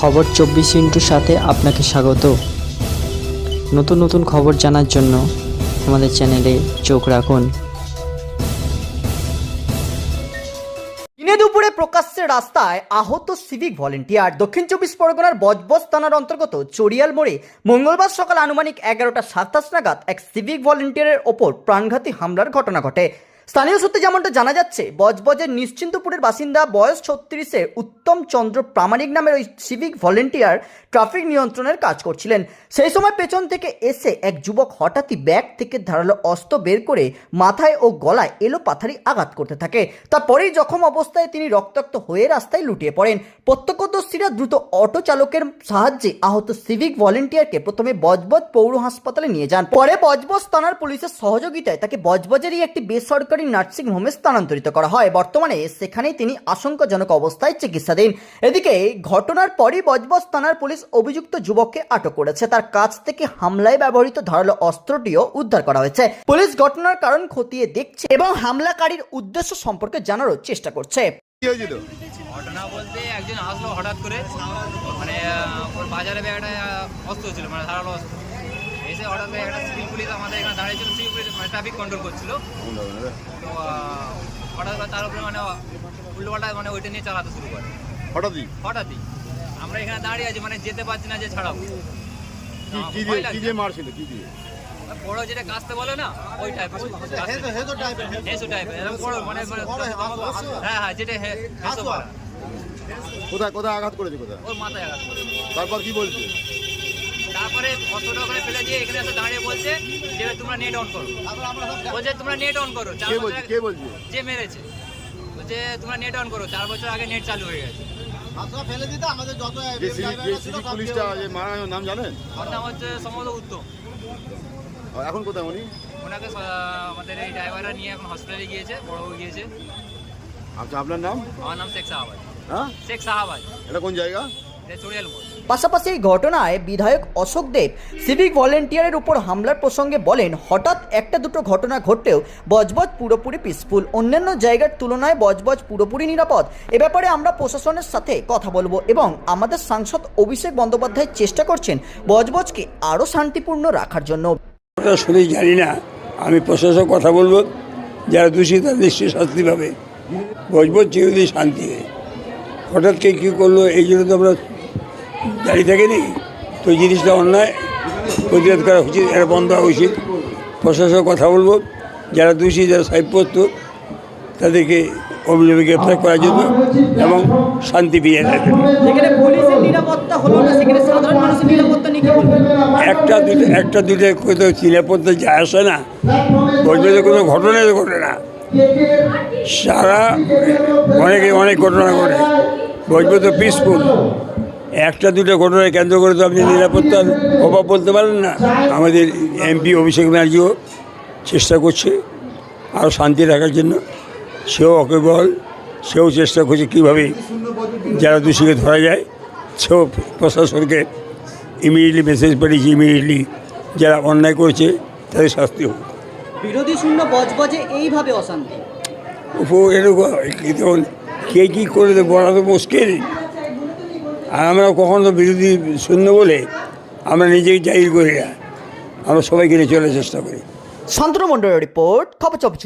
খবর চব্বিশ ইন্টুর সাথে আপনাকে স্বাগত। নতুন নতুন খবর জানার জন্য আমাদের চ্যানেলে চোখ রাখুন। দিনে দুপুরে প্রকাশ্যে রাস্তায় আহত সিভিক ভলেন্টিয়ার দক্ষিণ চব্বিশ পরগনার বজবজ থানার অন্তর্গত চড়িয়াল মোড়ে মঙ্গলবার সকাল আনুমানিক এগারোটা সাতাশ নাগাদ এক সিভিক ভলেন্টিয়ারের ওপর প্রাণঘাতী হামলার ঘটনা ঘটে। স্থানীয় সূত্রে যেমনটা জানা যাচ্ছে, বজবজের নিশ্চিন্তপুরের বাসিন্দা বয়স ছত্রিশে উত্তম চন্দ্র প্রামাণিক নামের ওই সিভিক ভলেন্টিয়ার ট্রাফিক নিয়ন্ত্রণের কাজ করছিলেন। সেই সময় পেছন থেকে এসে এক যুবক হঠাৎই ব্যাগ থেকে ধারালো অস্ত্র বের করে মাথায় ও গলায় এলো পাথারি আঘাত করতে থাকে। তারপরেই জখম অবস্থায় তিনি রক্তাক্ত হয়ে রাস্তায় লুটিয়ে পড়েন। প্রত্যক্ষদর্শীরা দ্রুত অটো চালকের সাহায্যে আহত সিভিক ভলেন্টিয়ারকে প্রথমে বজবজ পৌর হাসপাতালে নিয়ে যান। পরে বজবজ থানার পুলিশের সহযোগিতায় তাকে বজবজেরই একটি বেসরকারি নার্সিং হোমে স্থানান্তরিত করা হয়। বর্তমানে সেখানেই তিনি আশঙ্কাজনক অবস্থায় চিকিৎসাধীন। এদিকে ঘটনার পরই বজবজ থানার পুলিশ অভিযুক্ত যুবককে আটক করেছে। তার কাছ থেকে হামলায় ব্যবহৃত ধারালো অস্ত্রটিও উদ্ধার করা হয়েছে। পুলিশ ঘটনার কারণ খতিয়ে দেখছে এবং হামলাকারীর উদ্দেশ্য সম্পর্কে জানারও চেষ্টা করছে। ঘটনা বলতে একজন আসলো হঠাৎ করে। মানে ওর বাজারে ব্যাগ একটা অস্ত্র ছিল মানে ধারালো অস্ত্র। এসে হঠাৎ করে একটা সিভিল পুলিশ আমাদের এখানে দাঁড়িয়ে ছিল সিভিল পুলিশ মানে ট্রাফিক কন্ট্রোল করছিল। তো হঠাৎ করে তার উপরে মানে উল্টোপাল্টা মানে ওইটা নিয়ে চালাতে শুরু করে। হঠাৎই? হঠাৎই। আমরা এখানে দাঁড়িয়ে আছি মানে যেতে পারছি না যে ছাড়াবো। কি কি দিয়ে কি দিয়ে মারছিল? কি দিয়ে? বড় যেটা কাস্তে বলে না ওই টাইপের হেসু টাইপের বড় মানে মানে- হ্যাঁ হ্যাঁ। যেটা হেসু কোথায় কোথায় আঘাত করেছে কোথায়? ওর মাথায় আঘাত তারপর কি বলছে? তারপরে অতটা ওখানে ফেলে দিয়ে এখানে এসে দাঁড়িয়ে বলছে যে তোমরা নেট অন করো। বলছে তোমরা নেট অন করো। চার বছর কে বলছে? যে মেরেছে। বলছে তোমরা নেট অন করো। চার বছর আগে নেট চালু হয়ে গেছে। যে সিভিক যে সিভিক পুলিশটা যে মারা নাম জানেন? ওর নাম হচ্ছে সম্ভবত উত্তম। আর এখন কোথায় উনি? ওনাকে আমাদের এই ড্রাইভাররা নিয়ে এখন হসপিটালে গিয়েছে বড়বাবু গিয়েছে। আচ্ছা আপনার নাম? আমার নাম শেখ সাহাবাজ। হ্যাঁ? শেখ সাহাবাজ। এটা কোন জায়গা? পাশাপাশি এই ঘটনায় বিধায়ক অশোক দেব সিভিক ভলেন্টিয়ারের উপর হামলার প্রসঙ্গে বলেন হঠাৎ একটা দুটো ঘটনা ঘটলেও বজবজ পুরোপুরি পিসফুল অন্যান্য জায়গার তুলনায় বজবজ পুরোপুরি নিরাপদ। এ ব্যাপারে আমরা প্রশাসনের সাথে কথা বলব এবং আমাদের সাংসদ অভিষেক বন্দ্যোপাধ্যায় চেষ্টা করছেন বজবজকে আরও শান্তিপূর্ণ রাখার জন্য। শুনে জানি না আমি প্রশাসক কথা বলব যারা দোষী তার নিশ্চয়ই শাস্তি পাবে। বজবজ চিরদিন শান্তি হঠাৎ কে কী করল এই জন্য তো আমরা দাঁড়িয়ে থাকেনি তো এই জিনিসটা অন্যায়। প্রতিরোধ করা উচিত এটা বন্ধ হওয়া উচিত। প্রশাসক কথা বলব যারা দোষী যারা সাহিত্যপত্র তাদেরকে অভিযোগে গ্রেপ্তার করার জন্য এবং শান্তি ফিরিয়ে জন্য। কি বলবেন? একটা দুটো একটা দুটো কোথাও নিরাপত্তা যায় আসে না। বলবে যে কোনো ঘটনাই ঘটে না। সারা অনেকে অনেক ঘটনা ঘটে। বলবে তো পিসফুল একটা দুটো ঘটনায় কেন্দ্র করে তো আপনি নিরাপত্তার অভাব বলতে পারেন না। আমাদের এমপি অভিষেক ব্যানার্জিও চেষ্টা করছে আরও শান্তি রাখার জন্য। সেও অকেবল সেও চেষ্টা করছে কীভাবে যারা দোষীকে ধরা যায় সেও প্রশাসনকে ইমিডিয়েটলি মেসেজ পাঠিয়েছে ইমিডিয়েটলি যারা অন্যায় করেছে তাদের শাস্তি হোক। বিরোধী শূন্য বজবজে এইভাবে অশান্তি? উপর এরকম কে কী করে দেবে বলা তো মুশকিল। আর আমরা কখনো বিরোধী শূন্য বলে আমরা নিজেই জাহির করি না। আমরা সবাইকে নিয়ে চলার চেষ্টা করি। শান্তনু মন্ডলের রিপোর্ট, খবর চব্বিশ